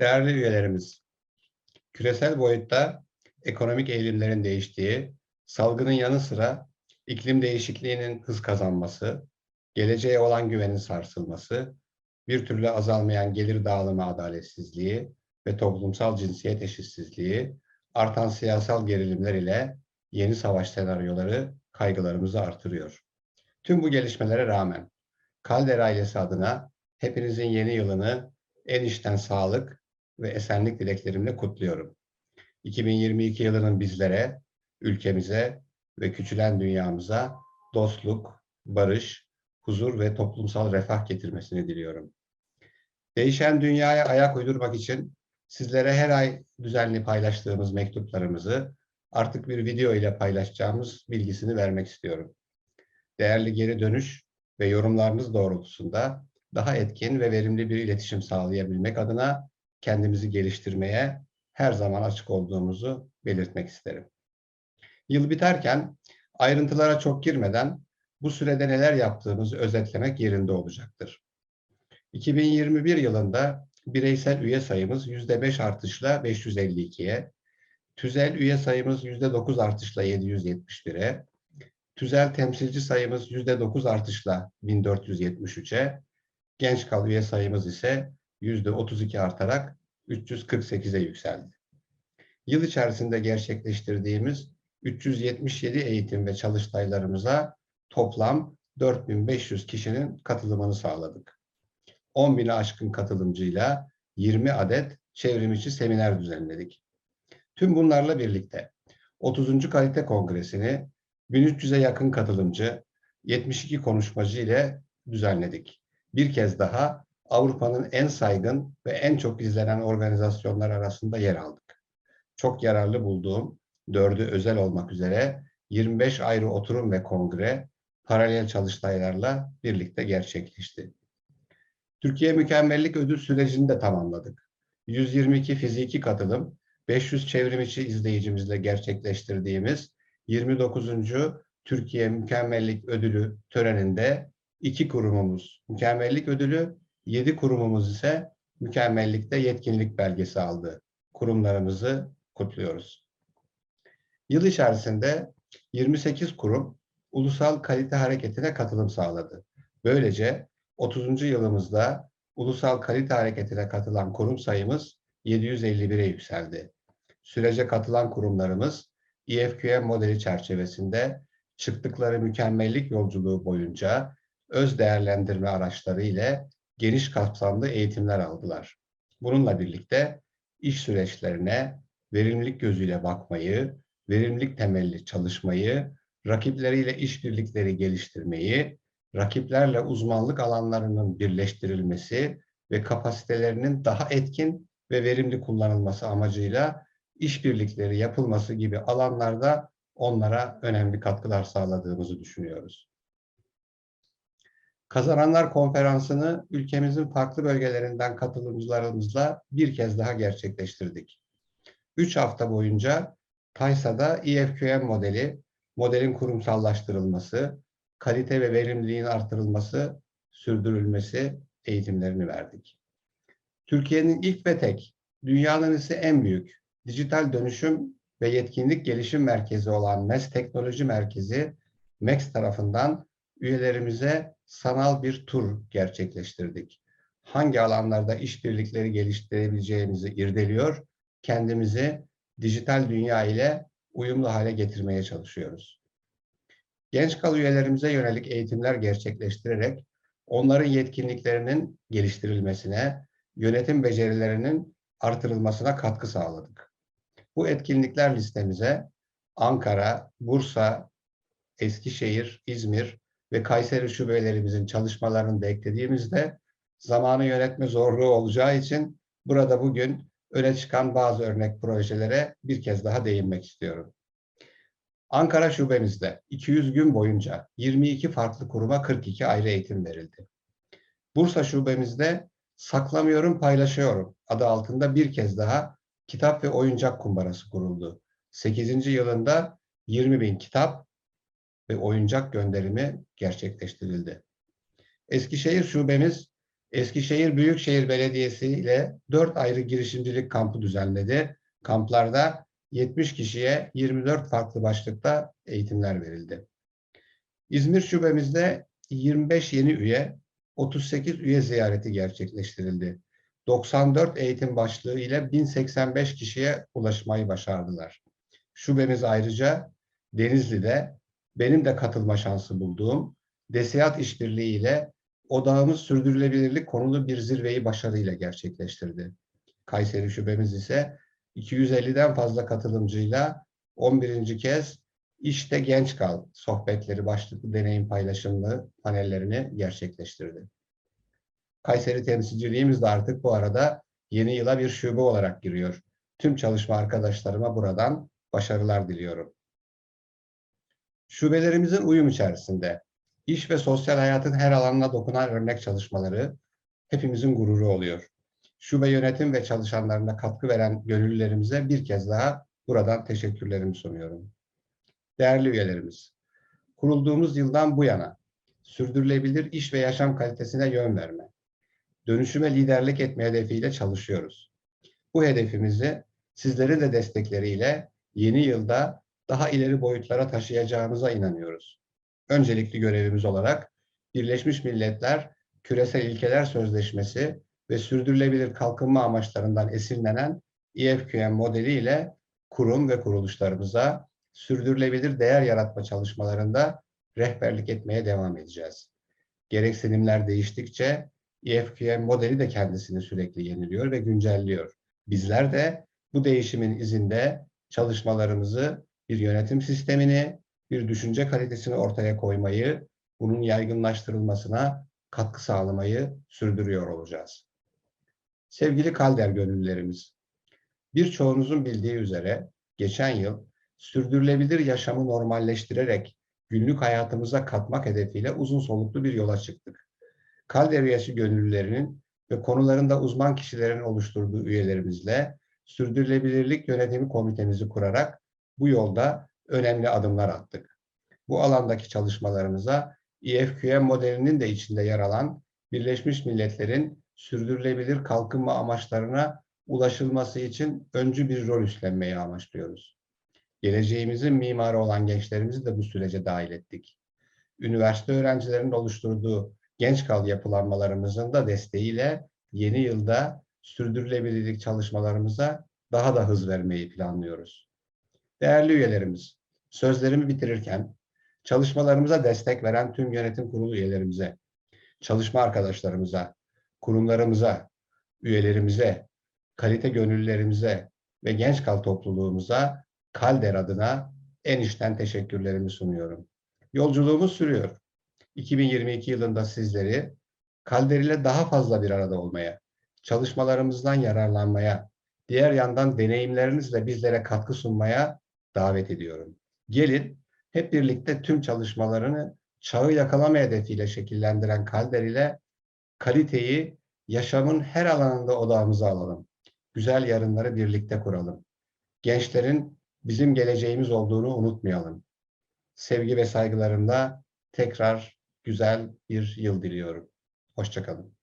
Değerli üyelerimiz, küresel boyutta ekonomik eğilimlerin değiştiği, salgının yanı sıra iklim değişikliğinin hız kazanması, geleceğe olan güvenin sarsılması, bir türlü azalmayan gelir dağılımı adaletsizliği ve toplumsal cinsiyet eşitsizliği, artan siyasal gerilimler ile yeni savaş senaryoları kaygılarımızı artırıyor. Tüm bu gelişmelere rağmen Kalder ailesi adına hepinizin yeni yılını en içten sağlık ve esenlik dileklerimle kutluyorum. 2022 yılının bizlere, ülkemize ve küçülen dünyamıza dostluk, barış, huzur ve toplumsal refah getirmesini diliyorum. Değişen dünyaya ayak uydurmak için sizlere her ay düzenli paylaştığımız mektuplarımızı artık bir video ile paylaşacağımız bilgisini vermek istiyorum. Değerli geri dönüş ve yorumlarınız doğrultusunda daha etkin ve verimli bir iletişim sağlayabilmek adına kendimizi geliştirmeye her zaman açık olduğumuzu belirtmek isterim. Yıl biterken ayrıntılara çok girmeden bu sürede neler yaptığımızı özetlemek yerinde olacaktır. 2021 yılında bireysel üye sayımız %5 artışla 552'ye, tüzel üye sayımız %9 artışla 771'e, tüzel temsilci sayımız %9 artışla 1473'e, genç kal üye sayımız ise %32 artarak 348'e yükseldi. Yıl içerisinde gerçekleştirdiğimiz 377 eğitim ve çalıştaylarımıza toplam 4500 kişinin katılımını sağladık. 10 bini aşkın katılımcıyla 20 adet çevrimiçi seminer düzenledik. Tüm bunlarla birlikte 30. Kalite Kongresi'ni 1300'e yakın katılımcı, 72 konuşmacı ile düzenledik. Bir kez daha Avrupa'nın en saygın ve en çok izlenen organizasyonlar arasında yer aldık. Çok yararlı bulduğum dördü özel olmak üzere 25 ayrı oturum ve kongre paralel çalıştaylarla birlikte gerçekleşti. Türkiye Mükemmellik Ödül sürecini de tamamladık. 122 fiziki katılım, 500 çevrimiçi izleyicimizle gerçekleştirdiğimiz 29. Türkiye Mükemmellik Ödülü töreninde iki kurumumuz mükemmellik ödülü, yedi kurumumuz ise mükemmellikte yetkinlik belgesi aldı. Kurumlarımızı kutluyoruz. Yıl içerisinde 28 kurum ulusal kalite hareketine katılım sağladı. Böylece 30. yılımızda ulusal kalite hareketine katılan kurum sayımız 751'e yükseldi. Sürece katılan kurumlarımız EFQM modeli çerçevesinde çıktıkları mükemmellik yolculuğu boyunca öz değerlendirme araçları ile geniş kapsamlı eğitimler aldılar. Bununla birlikte iş süreçlerine verimlilik gözüyle bakmayı, verimlilik temelli çalışmayı, rakipleriyle işbirlikleri geliştirmeyi, rakiplerle uzmanlık alanlarının birleştirilmesi ve kapasitelerinin daha etkin ve verimli kullanılması amacıyla işbirlikleri yapılması gibi alanlarda onlara önemli katkılar sağladığımızı düşünüyoruz. Kazananlar Konferansı'nı ülkemizin farklı bölgelerinden katılımcılarımızla bir kez daha gerçekleştirdik. Üç hafta boyunca TAYSA'da EFQM modeli, modelin kurumsallaştırılması, kalite ve verimliliğin artırılması, sürdürülmesi eğitimlerini verdik. Türkiye'nin ilk ve tek, dünyanın ise en büyük dijital dönüşüm ve yetkinlik gelişim merkezi olan MES Teknoloji Merkezi, MEX tarafından üyelerimize sanal bir tur gerçekleştirdik. Hangi alanlarda işbirlikleri geliştirebileceğimizi irdeliyor, kendimizi dijital dünya ile uyumlu hale getirmeye çalışıyoruz. Genç kal üyelerimize yönelik eğitimler gerçekleştirerek onların yetkinliklerinin geliştirilmesine, yönetim becerilerinin artırılmasına katkı sağladık. Bu etkinlikler listemize Ankara, Bursa, Eskişehir, İzmir ve Kayseri şubelerimizin çalışmalarını da eklediğimizde zamanı yönetme zorluğu olacağı için burada bugün öne çıkan bazı örnek projelere bir kez daha değinmek istiyorum. Ankara şubemizde 200 gün boyunca 22 farklı kuruma 42 ayrı eğitim verildi. Bursa şubemizde Saklamıyorum Paylaşıyorum adı altında bir kez daha kitap ve oyuncak kumbarası kuruldu. 8. yılında 20 bin kitap ve oyuncak gönderimi gerçekleştirildi. Eskişehir şubemiz Eskişehir Büyükşehir Belediyesi ile 4 ayrı girişimcilik kampı düzenledi. Kamplarda 70 kişiye 24 farklı başlıkta eğitimler verildi. İzmir şubemizde 25 yeni üye, 38 üye ziyareti gerçekleştirildi. 94 eğitim başlığı ile 1085 kişiye ulaşmayı başardılar. Şubemiz ayrıca Denizli'de benim de katılma şansı bulduğum DESİAD işbirliği ile odağımız sürdürülebilirlik konulu bir zirveyi başarıyla gerçekleştirdi. Kayseri şubemiz ise 250'den fazla katılımcıyla 11. kez İşte Genç Kal sohbetleri başlıklı deneyim paylaşımlı panellerini gerçekleştirdi. Kayseri temsilciliğimiz de artık bu arada yeni yıla bir şube olarak giriyor. Tüm çalışma arkadaşlarıma buradan başarılar diliyorum. Şubelerimizin uyum içerisinde iş ve sosyal hayatın her alanına dokunan örnek çalışmaları hepimizin gururu oluyor. Şube yönetim ve çalışanlarına katkı veren gönüllülerimize bir kez daha buradan teşekkürlerimi sunuyorum. Değerli üyelerimiz, kurulduğumuz yıldan bu yana sürdürülebilir iş ve yaşam kalitesine yön verme, dönüşüme liderlik etme hedefiyle çalışıyoruz. Bu hedefimizi sizlerin de destekleriyle yeni yılda daha ileri boyutlara taşıyacağımıza inanıyoruz. Öncelikli görevimiz olarak Birleşmiş Milletler Küresel İlkeler Sözleşmesi ve sürdürülebilir kalkınma amaçlarından esinlenen IFQM modeli ile kurum ve kuruluşlarımıza sürdürülebilir değer yaratma çalışmalarında rehberlik etmeye devam edeceğiz. Gereksinimler değiştikçe IFQM modeli de kendisini sürekli yeniliyor ve güncelliyor. Bizler de bu değişimin izinde çalışmalarımızı bir yönetim sistemini, bir düşünce kalitesini ortaya koymayı, bunun yaygınlaştırılmasına katkı sağlamayı sürdürüyor olacağız. Sevgili Kalder gönüllülerimiz, birçoğunuzun bildiği üzere geçen yıl sürdürülebilir yaşamı normalleştirerek günlük hayatımıza katmak hedefiyle uzun soluklu bir yola çıktık. Kalder üyesi gönüllülerinin ve konularında uzman kişilerin oluşturduğu üyelerimizle sürdürülebilirlik yönetimi komitemizi kurarak bu yolda önemli adımlar attık. Bu alandaki çalışmalarımıza IFQM modelinin de içinde yer alan Birleşmiş Milletler'in sürdürülebilir kalkınma amaçlarına ulaşılması için öncü bir rol üstlenmeyi amaçlıyoruz. Geleceğimizin mimarı olan gençlerimizi de bu sürece dahil ettik. Üniversite öğrencilerinin oluşturduğu genç kal yapılanmalarımızın da desteğiyle yeni yılda sürdürülebilirlik çalışmalarımıza daha da hız vermeyi planlıyoruz. Değerli üyelerimiz, sözlerimi bitirirken çalışmalarımıza destek veren tüm yönetim kurulu üyelerimize, çalışma arkadaşlarımıza, kurumlarımıza, üyelerimize, kalite gönüllülerimize ve genç kal topluluğumuza Kalder adına en içten teşekkürlerimi sunuyorum. Yolculuğumuz sürüyor. 2022 yılında sizleri Kalder ile daha fazla bir arada olmaya, çalışmalarımızdan yararlanmaya, diğer yandan deneyimlerinizle bizlere katkı sunmaya davet ediyorum. Gelin hep birlikte tüm çalışmalarını çağı yakalama hedefiyle şekillendiren Kalder ile kaliteyi yaşamın her alanında odağımıza alalım. Güzel yarınları birlikte kuralım. Gençlerin bizim geleceğimiz olduğunu unutmayalım. Sevgi ve saygılarımla tekrar güzel bir yıl diliyorum. Hoşçakalın.